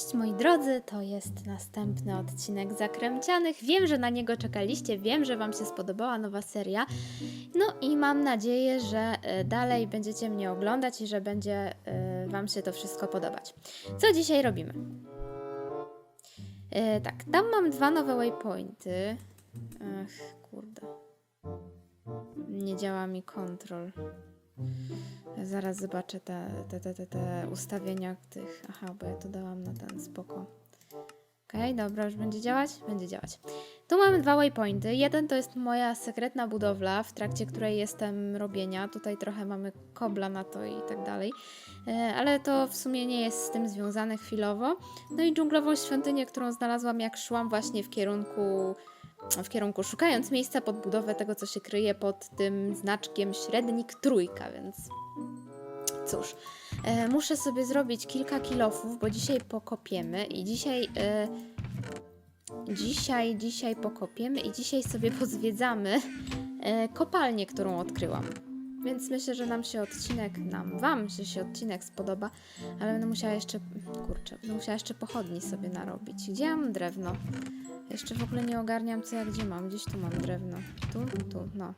Cześć moi drodzy, to jest następny odcinek Zakręcianych. Wiem, że na niego czekaliście, wiem, że Wam się spodobała nowa seria. No i mam nadzieję, że e, dalej będziecie mnie oglądać i że będzie e, Wam się to wszystko podobać. Co dzisiaj robimy? E, tak, tam mam dwa nowe waypointy. Ach, kurde. Nie działa mi kontrol. Zaraz zobaczę te, te, te, te, te ustawienia tych. Aha, bo ja to dałam na ten spoko. Okej, dobra, już będzie działać? Będzie działać. Tu mamy dwa waypointy. Jeden to jest moja sekretna budowla, w trakcie której jestem robienia. Tutaj trochę mamy kobla na to i tak dalej. E, Ale to w sumie nie jest z tym związane chwilowo. No i dżunglową świątynię, którą znalazłam jak szłam właśnie w kierunku w kierunku szukając miejsca pod budowę tego, co się kryje pod tym znaczkiem średnik trójka, więc cóż. E, muszę sobie zrobić kilka kilofów, bo dzisiaj pokopiemy i dzisiaj... E, dzisiaj, dzisiaj pokopiemy i dzisiaj sobie pozwiedzamy e, kopalnię, którą odkryłam. Więc myślę, że nam się odcinek, nam, wam że się odcinek spodoba, ale będę musiała jeszcze, kurczę, będę musiała jeszcze pochodni sobie narobić. Gdzie mam drewno? Jeszcze w ogóle nie ogarniam, co ja gdzie mam. Gdzieś tu mam drewno. Tu, tu, no.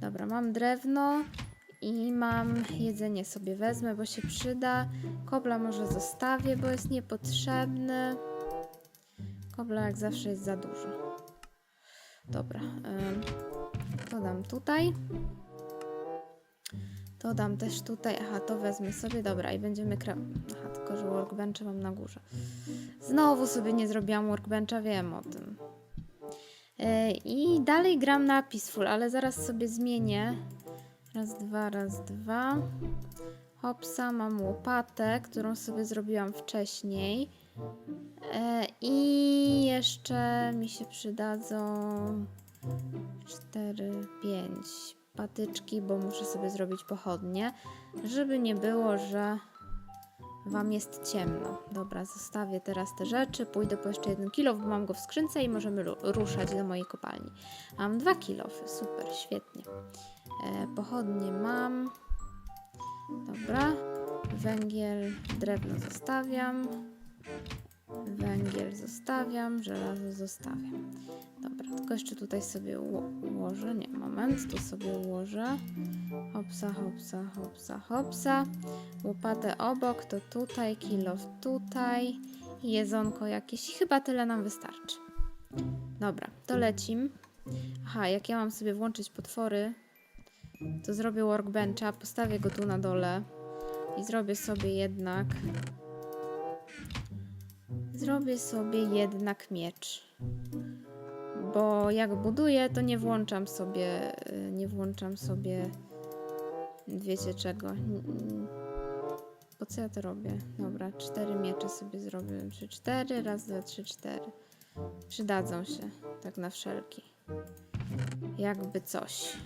Dobra, mam drewno i mam jedzenie sobie wezmę, bo się przyda. Kobla może zostawię, bo jest niepotrzebny. Kobla jak zawsze jest za dużo. Dobra, to dam tutaj. To dam też tutaj. Aha, to wezmę sobie. Dobra, i będziemy kra... Aha, tylko że workbencha mam na górze. Znowu sobie nie zrobiłam workbencha, wiem o tym. Yy, I dalej gram na Peaceful, ale zaraz sobie zmienię. Raz, dwa, raz, dwa. Hopsa, mam łopatę, którą sobie zrobiłam wcześniej. E, I jeszcze mi się przydadzą 4, 5 patyczki, bo muszę sobie zrobić pochodnie, żeby nie było, że Wam jest ciemno. Dobra, zostawię teraz te rzeczy, pójdę po jeszcze jeden kilo, bo mam go w skrzynce i możemy ru- ruszać do mojej kopalni. Mam dwa kilofy, super, świetnie. E, pochodnie mam. Dobra, węgiel, drewno zostawiam. Węgiel zostawiam, żelazo zostawiam. Dobra, tylko jeszcze tutaj sobie uło- ułożę. Nie, moment, tu sobie ułożę. Hopsa, hopsa, hopsa, hopsa. Łopatę obok, to tutaj, kilof tutaj. Jedzonko jakieś. Chyba tyle nam wystarczy. Dobra, to lecim. Aha, jak ja mam sobie włączyć potwory, to zrobię workbencha, postawię go tu na dole i zrobię sobie jednak Zrobię sobie jednak miecz. Bo jak buduję, to nie włączam sobie, y, nie włączam sobie, wiecie czego. Po co ja to robię? Dobra, cztery miecze sobie zrobię. Trzy, cztery, raz, dwa, trzy, cztery. Przydadzą się, tak na wszelki. Jakby coś.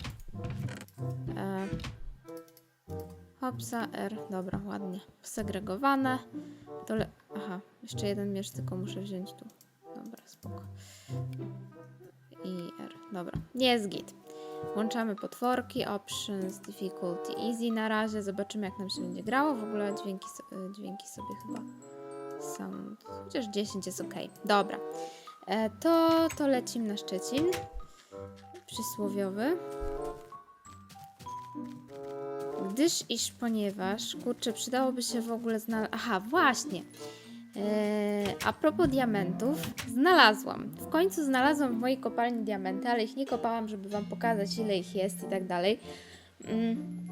E, hopsa, R, dobra, ładnie. Segregowane. To jeszcze jeden miecz tylko muszę wziąć tu. Dobra, spoko. I R. Dobra, jest git. Włączamy potworki, options, difficulty, easy na razie. Zobaczymy jak nam się będzie grało. W ogóle dźwięki, y, dźwięki sobie chyba sound. Chociaż 10 jest ok. Dobra. E, to, to lecimy na Szczecin. Przysłowiowy. Gdyż iż ponieważ, kurczę, przydałoby się w ogóle znaleźć. Aha, właśnie. Eee, a propos diamentów, znalazłam. W końcu znalazłam w mojej kopalni diamenty, ale ich nie kopałam, żeby Wam pokazać, ile ich jest i tak dalej. Mm,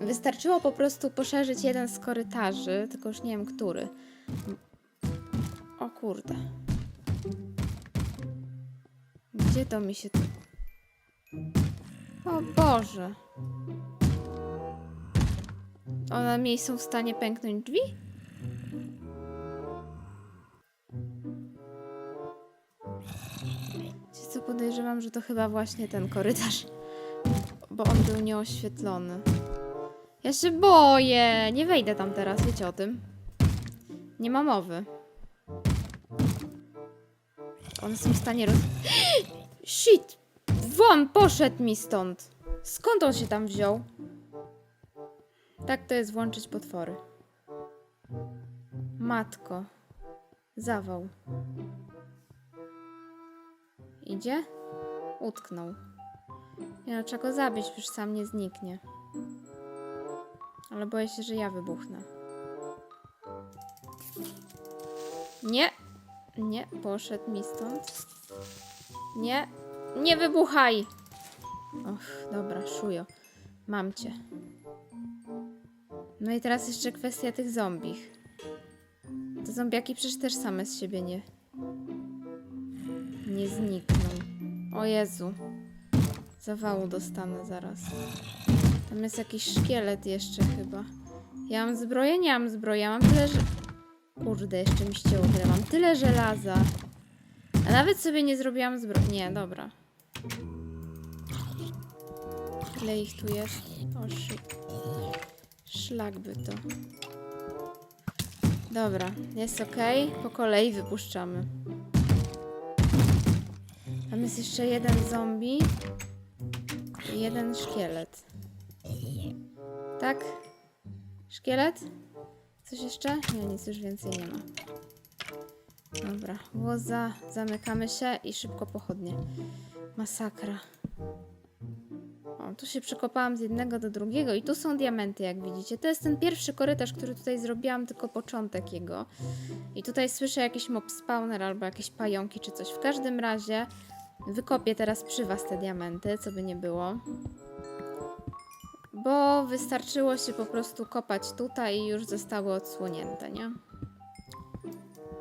Wystarczyło po prostu poszerzyć jeden z korytarzy, tylko już nie wiem który. O kurde. Gdzie to mi się. O Boże. One mi są w stanie pęknąć drzwi? Podejrzewam, że to chyba właśnie ten korytarz. Bo on był nieoświetlony. Ja się boję! Nie wejdę tam teraz, wiecie o tym. Nie ma mowy. One są w stanie roz... Shit! Won poszedł mi stąd! Skąd on się tam wziął? Tak to jest włączyć potwory. Matko. Zawał. Idzie? Utknął. Nie no, go zabić, już sam nie zniknie. Ale boję się, że ja wybuchnę. Nie! Nie, poszedł mi stąd. Nie, nie wybuchaj! Och, dobra, szujo. Mam cię. No i teraz jeszcze kwestia tych zombich. Te zombiaki przecież też same z siebie nie... Nie znikną. O Jezu. Zawału dostanę zaraz. Tam jest jakiś szkielet jeszcze chyba. Ja mam zbroję? Nie mam zbroi. Ja mam tyle, że... Kurde, jeszcze mi ścięło tyle. Mam tyle żelaza. A nawet sobie nie zrobiłam zbroi. Nie, dobra. Ile ich tu jest? O. Szlak by to. Dobra, jest ok. Po kolei wypuszczamy. Jest jeszcze jeden zombie i jeden szkielet. Tak? Szkielet? Coś jeszcze? Nie, nic już więcej nie ma. Dobra, łoza, zamykamy się i szybko pochodnie. Masakra. O, tu się przekopałam z jednego do drugiego i tu są diamenty, jak widzicie. To jest ten pierwszy korytarz, który tutaj zrobiłam, tylko początek jego. I tutaj słyszę jakiś mob spawner albo jakieś pająki czy coś. W każdym razie wykopię teraz przy was te diamenty, co by nie było. Bo wystarczyło się po prostu kopać tutaj i już zostały odsłonięte, nie?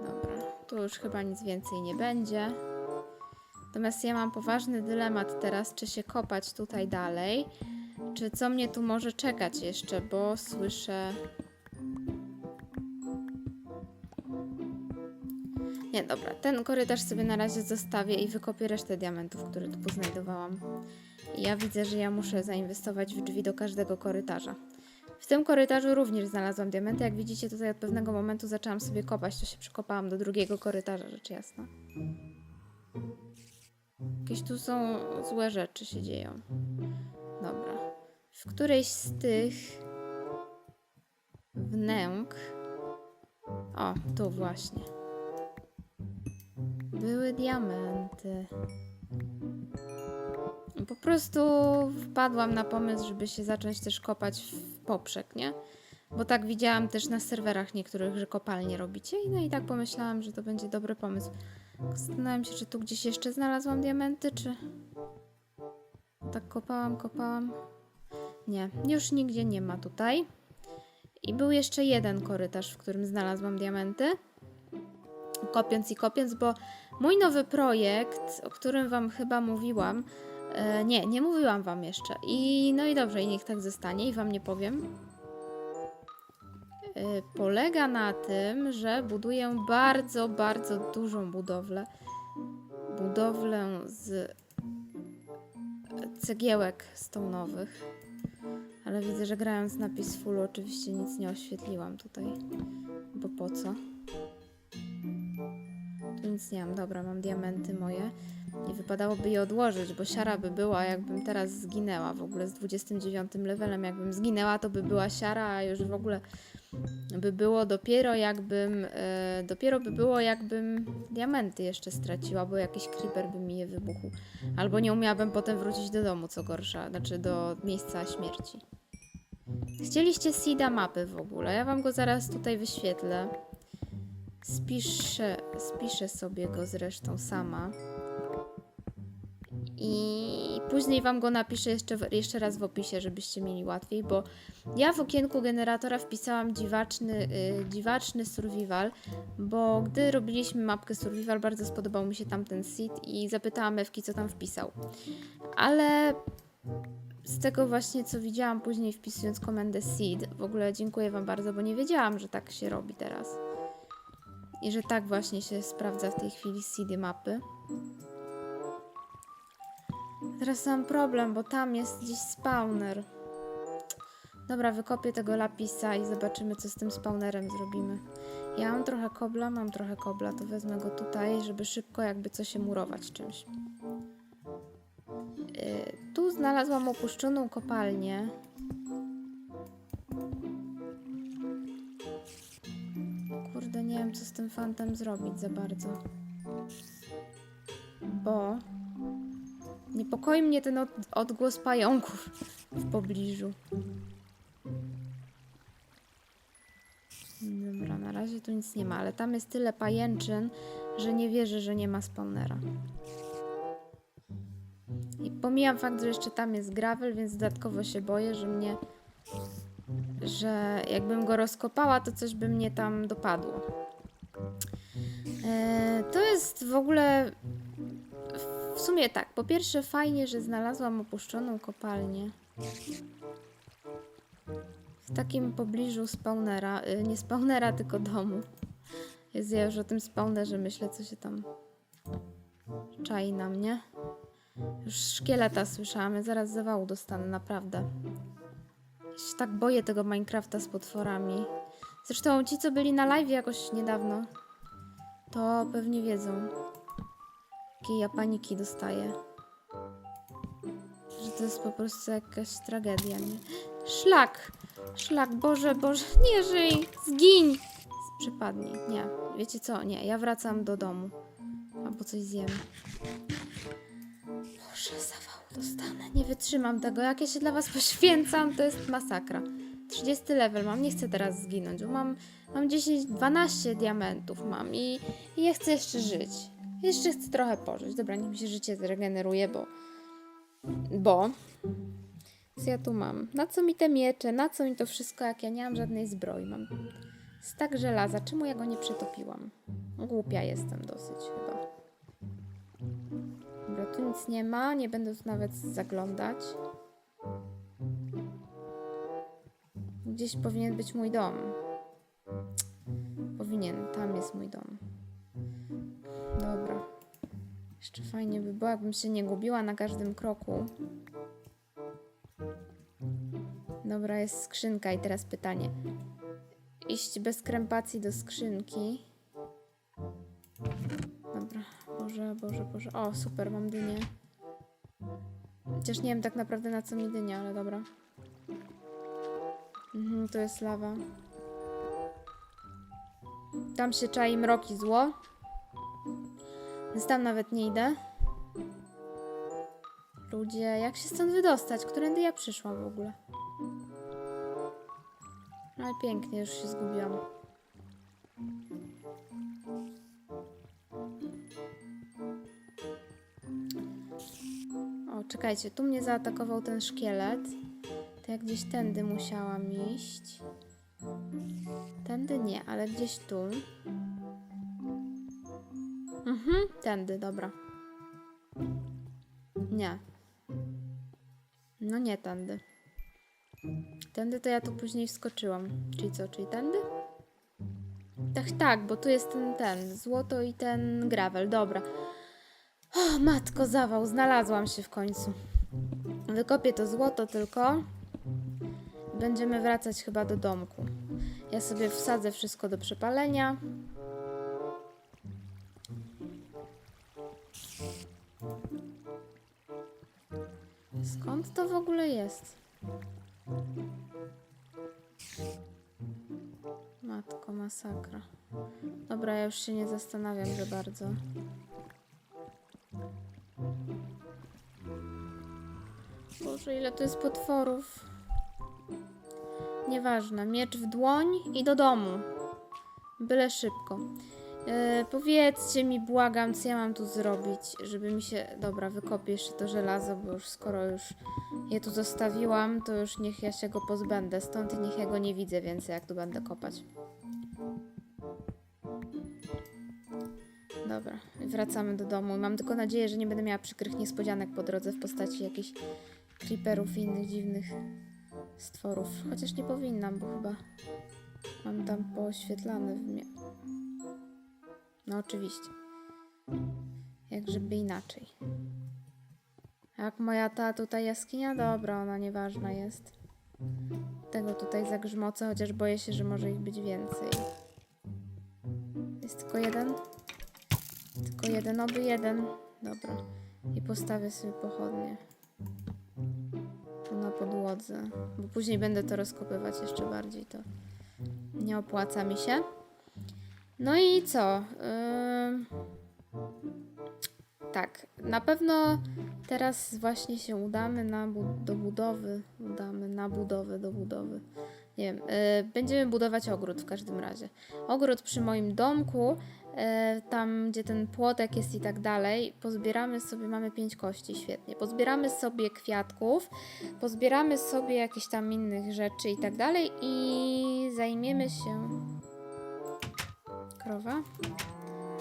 Dobra, tu już chyba nic więcej nie będzie. Natomiast ja mam poważny dylemat teraz, czy się kopać tutaj dalej, czy co mnie tu może czekać jeszcze, bo słyszę... Nie, dobra, ten korytarz sobie na razie zostawię i wykopię resztę diamentów, które tu poznajdowałam. I ja widzę, że ja muszę zainwestować w drzwi do każdego korytarza. W tym korytarzu również znalazłam diamenty. Jak widzicie, tutaj od pewnego momentu zaczęłam sobie kopać, to się przekopałam do drugiego korytarza, rzecz jasna. Jakieś tu są złe rzeczy się dzieją. Dobra. W którejś z tych wnęk. O, tu właśnie. Były diamenty. Po prostu wpadłam na pomysł, żeby się zacząć też kopać w poprzek, nie? Bo tak widziałam też na serwerach niektórych, że kopalnie robicie. I no i tak pomyślałam, że to będzie dobry pomysł. Zastanawiam się, czy tu gdzieś jeszcze znalazłam diamenty, czy... Tak kopałam, kopałam. Nie, już nigdzie nie ma tutaj. I był jeszcze jeden korytarz, w którym znalazłam diamenty. Kopiąc i kopiąc, bo mój nowy projekt, o którym wam chyba mówiłam, e, nie, nie mówiłam wam jeszcze. I no i dobrze, i niech tak zostanie i wam nie powiem. E, polega na tym, że buduję bardzo, bardzo dużą budowlę. Budowlę z cegiełek stonowych. Ale widzę, że grając na Peacefulu oczywiście nic nie oświetliłam tutaj. Bo po co? Nic nie mam. Dobra, mam diamenty moje. Nie wypadałoby je odłożyć, bo siara by była, jakbym teraz zginęła. W ogóle z 29 levelem, jakbym zginęła, to by była siara, a już w ogóle by było dopiero jakbym, e, dopiero by było jakbym diamenty jeszcze straciła, bo jakiś creeper by mi je wybuchł. Albo nie umiałabym potem wrócić do domu, co gorsza, znaczy do miejsca śmierci. Chcieliście seeda mapy w ogóle, ja wam go zaraz tutaj wyświetlę. Spiszę, spiszę sobie go zresztą sama. I później Wam go napiszę jeszcze, jeszcze raz w opisie, żebyście mieli łatwiej, bo ja w okienku generatora wpisałam dziwaczny, y, dziwaczny survival, bo gdy robiliśmy mapkę survival, bardzo spodobał mi się tamten seed i zapytałam Ewki, co tam wpisał. Ale z tego właśnie, co widziałam później wpisując komendę seed, w ogóle dziękuję Wam bardzo, bo nie wiedziałam, że tak się robi teraz. I że tak właśnie się sprawdza w tej chwili seedy mapy. Teraz mam problem, bo tam jest gdzieś spawner. Dobra, wykopię tego lapisa i zobaczymy, co z tym spawnerem zrobimy. Ja mam trochę kobla, mam trochę kobla, to wezmę go tutaj, żeby szybko jakby coś się murować czymś. Yy, tu znalazłam opuszczoną kopalnię. Nie wiem, co z tym fantem zrobić za bardzo. Bo niepokoi mnie ten od, odgłos pająków w pobliżu. Dobra, na razie tu nic nie ma, ale tam jest tyle pajęczyn, że nie wierzę, że nie ma spawnera. I pomijam fakt, że jeszcze tam jest gravel, więc dodatkowo się boję, że mnie. Że jakbym go rozkopała, to coś by mnie tam dopadło. E, to jest w ogóle. W sumie tak. Po pierwsze, fajnie, że znalazłam opuszczoną kopalnię. W takim pobliżu spawnera. y, Nie spawnera, tylko domu. Jest ja już o tym spawnerze myślę, co się tam czai na mnie. Już szkieleta słyszałam, ja zaraz zawału dostanę, naprawdę. Się tak boję tego Minecrafta z potworami. Zresztą ci, co byli na live jakoś niedawno, to pewnie wiedzą, jakiej ja paniki dostaję. Że to jest po prostu jakaś tragedia, nie? Szlak! Szlak, Boże, Boże, nie żyj! Zgiń! Przypadnij. Nie. Wiecie co? Nie, ja wracam do domu. Albo coś zjem. Dostanę. Nie wytrzymam tego. Jak ja się dla was poświęcam, to jest masakra. 30 level mam, nie chcę teraz zginąć, bo mam, mam 10, 12 diamentów mam i, i ja chcę jeszcze żyć. Jeszcze chcę trochę pożyć. Dobra, niech mi się życie zregeneruje, bo... Bo... Co ja tu mam? Na co mi te miecze? Na co mi to wszystko, jak ja nie mam żadnej zbroi? Mam stak żelaza. Czemu ja go nie przetopiłam? Głupia jestem dosyć chyba. Tu nic nie ma, nie będę tu nawet zaglądać. Gdzieś powinien być mój dom. Powinien, tam jest mój dom. Dobra. Jeszcze fajnie by było, jakbym się nie gubiła na każdym kroku. Dobra, jest skrzynka i teraz pytanie. Iść bez krępacji do skrzynki. Boże, Boże, Boże. O, super, mam dynię. Chociaż nie wiem tak naprawdę na co mi dynia, ale dobra. Mhm, to jest lawa. Tam się czai mroki zło. Więc tam nawet nie idę. Ludzie, jak się stąd wydostać? Którędy ja przyszłam w ogóle? Ale pięknie, już się zgubiłam. Czekajcie, tu mnie zaatakował ten szkielet. To ja gdzieś tędy musiałam iść. Tędy nie, ale gdzieś tu. Mhm, tędy, dobra. Nie. No nie tędy. Tędy to ja tu później wskoczyłam. Czyli co, czyli tędy? Tak, tak, bo tu jest ten, ten, złoto i ten gravel, dobra. O, matko, zawał, znalazłam się w końcu. Wykopię to złoto tylko. Będziemy wracać chyba do domku. Ja sobie wsadzę wszystko do przepalenia. Skąd to w ogóle jest? Matko, masakra. Dobra, ja już się nie zastanawiam za bardzo. Boże, ile tu jest potworów. Nieważne, miecz w dłoń i do domu. Byle szybko. E, powiedzcie mi, błagam, co ja mam tu zrobić, żeby mi się... Dobra, wykopię jeszcze to żelazo, bo już skoro już je tu zostawiłam, to już niech ja się go pozbędę. Stąd niech ja go nie widzę więcej, jak tu będę kopać. Dobra, wracamy do domu. Mam tylko nadzieję, że nie będę miała przykrych niespodzianek po drodze w postaci jakichś creeperów i innych dziwnych stworów. Chociaż nie powinnam, bo chyba mam tam pooświetlane w mnie. No oczywiście. Jak żeby inaczej. Jak moja ta tutaj jaskinia? Dobra, ona nieważna jest. Tego tutaj zagrzmocę, chociaż boję się, że może ich być więcej. Jest tylko jeden? Tylko jeden, oby jeden. Dobra. I postawię sobie pochodnie. Na podłodze. Bo później będę to rozkopywać jeszcze bardziej, to nie opłaca mi się. No i co? Ym, Tak, na pewno teraz właśnie się udamy na do budowy. Udamy na budowę, do budowy. Nie wiem, y, będziemy budować ogród w każdym razie. Ogród przy moim domku, tam gdzie ten płotek jest i tak dalej. Pozbieramy sobie, mamy pięć kości, świetnie. Pozbieramy sobie kwiatków, pozbieramy sobie jakieś tam innych rzeczy i tak dalej i zajmiemy się. Krowa.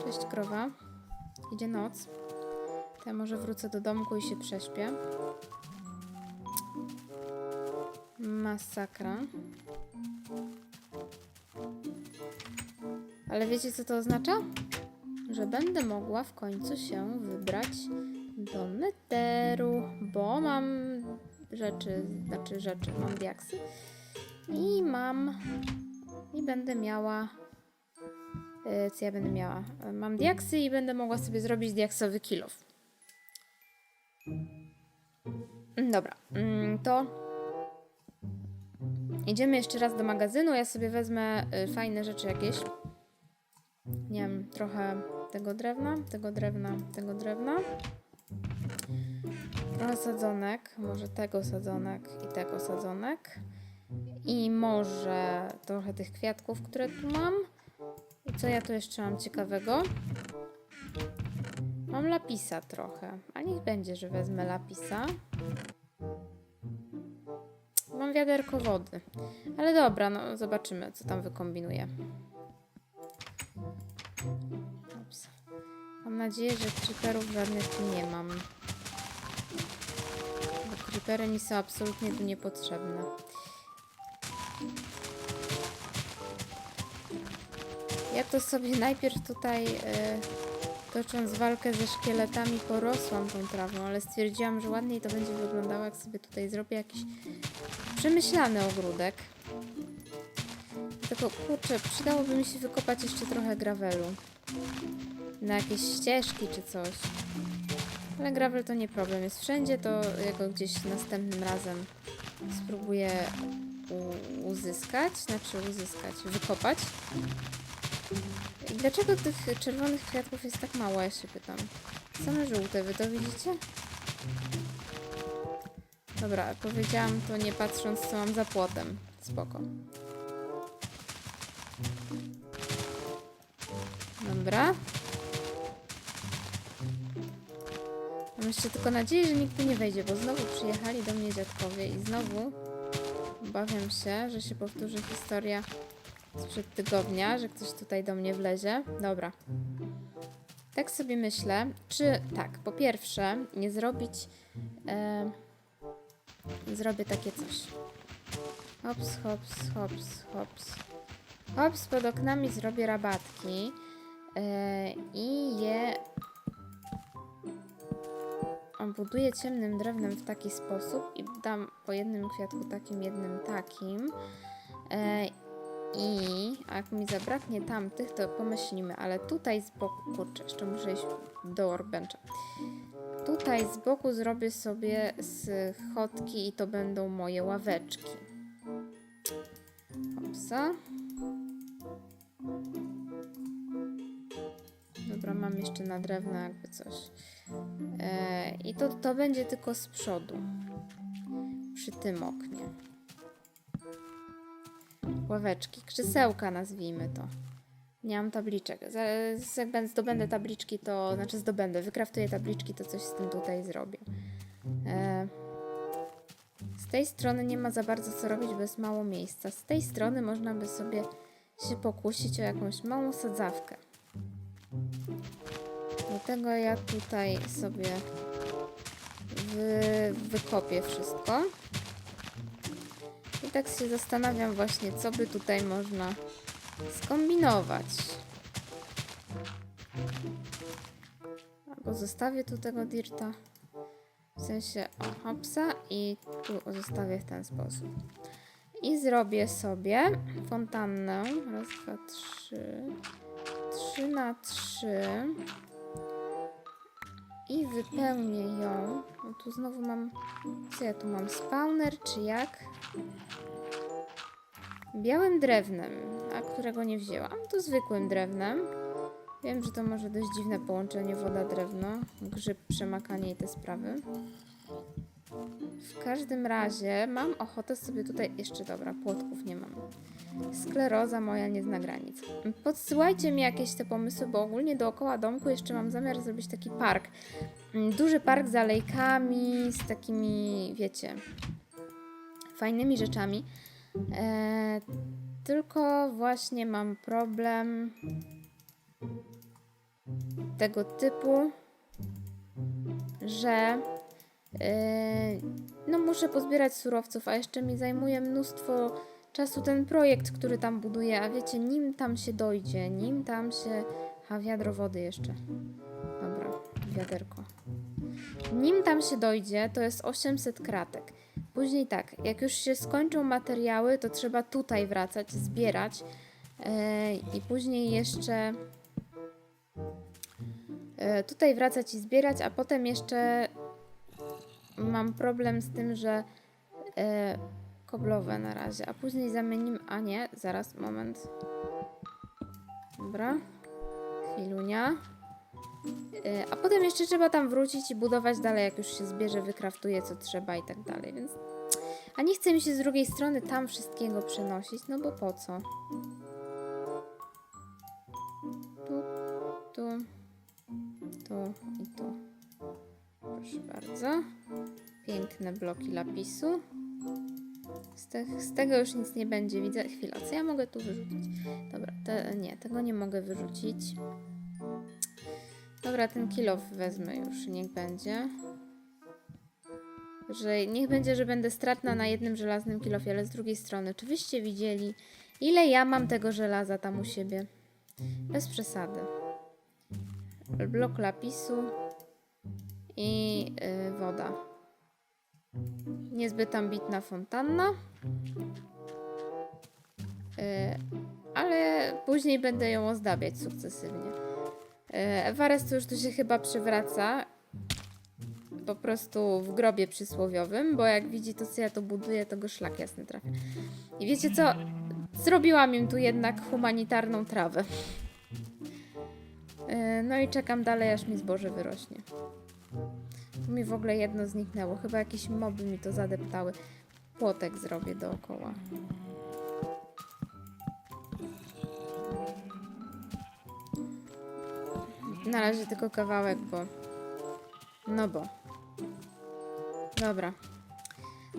Cześć, krowa. Idzie noc. To ja może wrócę do domku i się prześpię. Masakra. Ale wiecie, co to oznacza? Że będę mogła w końcu się wybrać do neteru, bo mam rzeczy, znaczy rzeczy, mam diaksy i mam i będę miała e, co ja będę miała? E, Mam diaksy i będę mogła sobie zrobić diaksowy kilof. Mm, Dobra, mm, to idziemy jeszcze raz do magazynu. Ja sobie wezmę y, fajne rzeczy jakieś. Nie wiem, trochę tego drewna, tego drewna, tego drewna. Trochę sadzonek, może tego sadzonek i tego sadzonek. I może trochę tych kwiatków, które tu mam. I co ja tu jeszcze mam ciekawego? Mam lapisa trochę, a niech będzie, że wezmę lapisa. Mam wiaderko wody. Ale dobra, no zobaczymy, co tam wykombinuję. Nadzieję, że creeperów żadnych tu nie mam. Bo creepery mi są absolutnie tu niepotrzebne. Ja to sobie najpierw tutaj, e, tocząc walkę ze szkieletami, porosłam tą trawą, ale stwierdziłam, że ładniej to będzie wyglądało, jak sobie tutaj zrobię jakiś przemyślany ogródek. Tylko kurczę, przydałoby mi się wykopać jeszcze trochę gravelu. Na jakieś ścieżki czy coś. Ale gravel to nie problem, jest wszędzie, to ja go gdzieś następnym razem spróbuję uzyskać, znaczy uzyskać, wykopać. I dlaczego tych czerwonych kwiatków jest tak mało, ja się pytam. Same żółte, wy to widzicie? Dobra, powiedziałam to nie patrząc co mam za płotem. Spoko. Dobra. Mam jeszcze tylko nadzieję, że nikt tu nie wejdzie, bo znowu przyjechali do mnie dziadkowie i znowu obawiam się, że się powtórzy historia sprzed tygodnia, że ktoś tutaj do mnie wlezie. Dobra. Tak sobie myślę, czy tak, po pierwsze, nie zrobić. E, zrobię takie coś. Hops, hops, hops, hops. Hops, pod oknami zrobię rabatki e, i je buduję ciemnym drewnem w taki sposób i dam po jednym kwiatku takim, jednym takim. E, I jak mi zabraknie tamtych, to pomyślimy, ale tutaj z boku, kurczę, jeszcze muszę iść do workbencha. Tutaj z boku zrobię sobie schodki i to będą moje ławeczki. Hopsa. Dobra, mam jeszcze na drewno jakby coś. E, I to, to będzie tylko z przodu. Przy tym oknie. Ławeczki, krzesełka nazwijmy to. Nie mam tabliczek. Jak będę- zdobędę tabliczki, to znaczy zdobędę, wykraftuję tabliczki, to coś z tym tutaj zrobię. E, z tej strony nie ma za bardzo co robić, bo jest mało miejsca. Z tej strony można by sobie się pokusić o jakąś małą sadzawkę. Dlatego ja tutaj sobie wy, wykopię wszystko. I tak się zastanawiam właśnie, co by tutaj można skombinować. Albo zostawię tu tego dirta. W sensie hopsa i tu zostawię w ten sposób. I zrobię sobie fontannę. Raz, dwa, trzy. Trzy na trzy. I wypełnię ją. No tu znowu mam. Co ja tu mam? Spawner czy jak? białym drewnem, a którego nie wzięłam, to zwykłym drewnem. Wiem, że to może dość dziwne połączenie woda-drewno, grzyb, przemakanie i te sprawy. W każdym razie mam ochotę sobie tutaj jeszcze dobra, płotków nie mam. Skleroza moja nie zna granic. Podsyłajcie mi jakieś te pomysły, bo ogólnie dookoła domku jeszcze mam zamiar zrobić taki park. Mm, Duży park z alejkami, z takimi, wiecie, fajnymi rzeczami. E, tylko właśnie mam problem tego typu, że e, no muszę pozbierać surowców, a jeszcze mi zajmuje mnóstwo czasu ten projekt, który tam buduję, a wiecie, nim tam się dojdzie, nim tam się... A wiadro wody jeszcze. Dobra, wiaderko. Nim tam się dojdzie, to jest 800 kratek. Później tak, jak już się skończą materiały, to trzeba tutaj wracać, zbierać e, i później jeszcze e, tutaj wracać i zbierać, a potem jeszcze mam problem z tym, że e, koblowe na razie, a później zamienimy, a nie, zaraz, moment. Dobra, chwilunia. E, A potem jeszcze trzeba tam wrócić i budować dalej, jak już się zbierze, wykraftuje co trzeba i tak dalej, więc... A nie chce mi się z drugiej strony tam wszystkiego przenosić, no bo po co? Tu, tu, tu i tu. Proszę bardzo. Piękne bloki lapisu. Z, te, z tego już nic nie będzie, widzę. Chwila, co ja mogę tu wyrzucić? Dobra, te, nie, tego nie mogę wyrzucić. Dobra, ten kilof wezmę już, niech będzie. Że niech będzie, że będę stratna na jednym żelaznym kilofie, ale z drugiej strony, czy wyście widzieli, ile ja mam tego żelaza tam u siebie? Bez przesady. Blok lapisu i y, woda. Niezbyt ambitna fontanna. Y, ale później będę ją ozdabiać sukcesywnie. E, Ewarest już tu się chyba przywraca. Po prostu w grobie przysłowiowym, bo jak widzi to, co ja tu buduję, to go szlak jasny trafia. I wiecie co? Zrobiłam im tu jednak humanitarną trawę. E, No i czekam dalej, aż mi zboże wyrośnie. Tu mi w ogóle jedno zniknęło. Chyba jakieś moby mi to zadeptały. Płotek zrobię dookoła. Na razie tylko kawałek, bo. No bo. Dobra.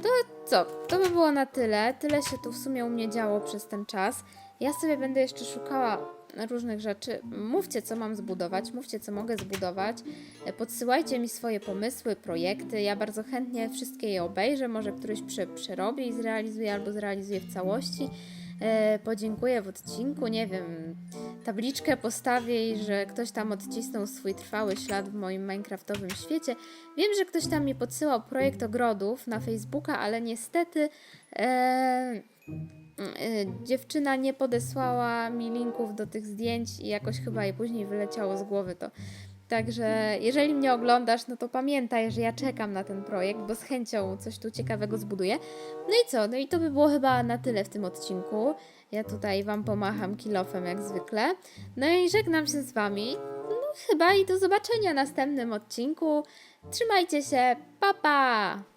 To co? To by było na tyle. Tyle się tu w sumie u mnie działo przez ten czas. Ja sobie będę jeszcze szukała różnych rzeczy. Mówcie, co mam zbudować, mówcie, co mogę zbudować. Podsyłajcie mi swoje pomysły, projekty. Ja bardzo chętnie wszystkie je obejrzę. Może któryś prze, przerobię i zrealizuję, albo zrealizuję w całości. E, podziękuję w odcinku, nie wiem, tabliczkę postawię i że ktoś tam odcisnął swój trwały ślad w moim minecraftowym świecie. Wiem, że ktoś tam mi podsyłał projekt ogrodów na Facebooka, ale niestety e, e, dziewczyna nie podesłała mi linków do tych zdjęć i jakoś chyba je później wyleciało z głowy to. Także jeżeli mnie oglądasz, no to pamiętaj, że ja czekam na ten projekt, bo z chęcią coś tu ciekawego zbuduję. No i co? No i to by było chyba na tyle w tym odcinku. Ja tutaj Wam pomacham kilofem jak zwykle. No i żegnam się z Wami. No chyba i do zobaczenia w następnym odcinku. Trzymajcie się. Pa pa!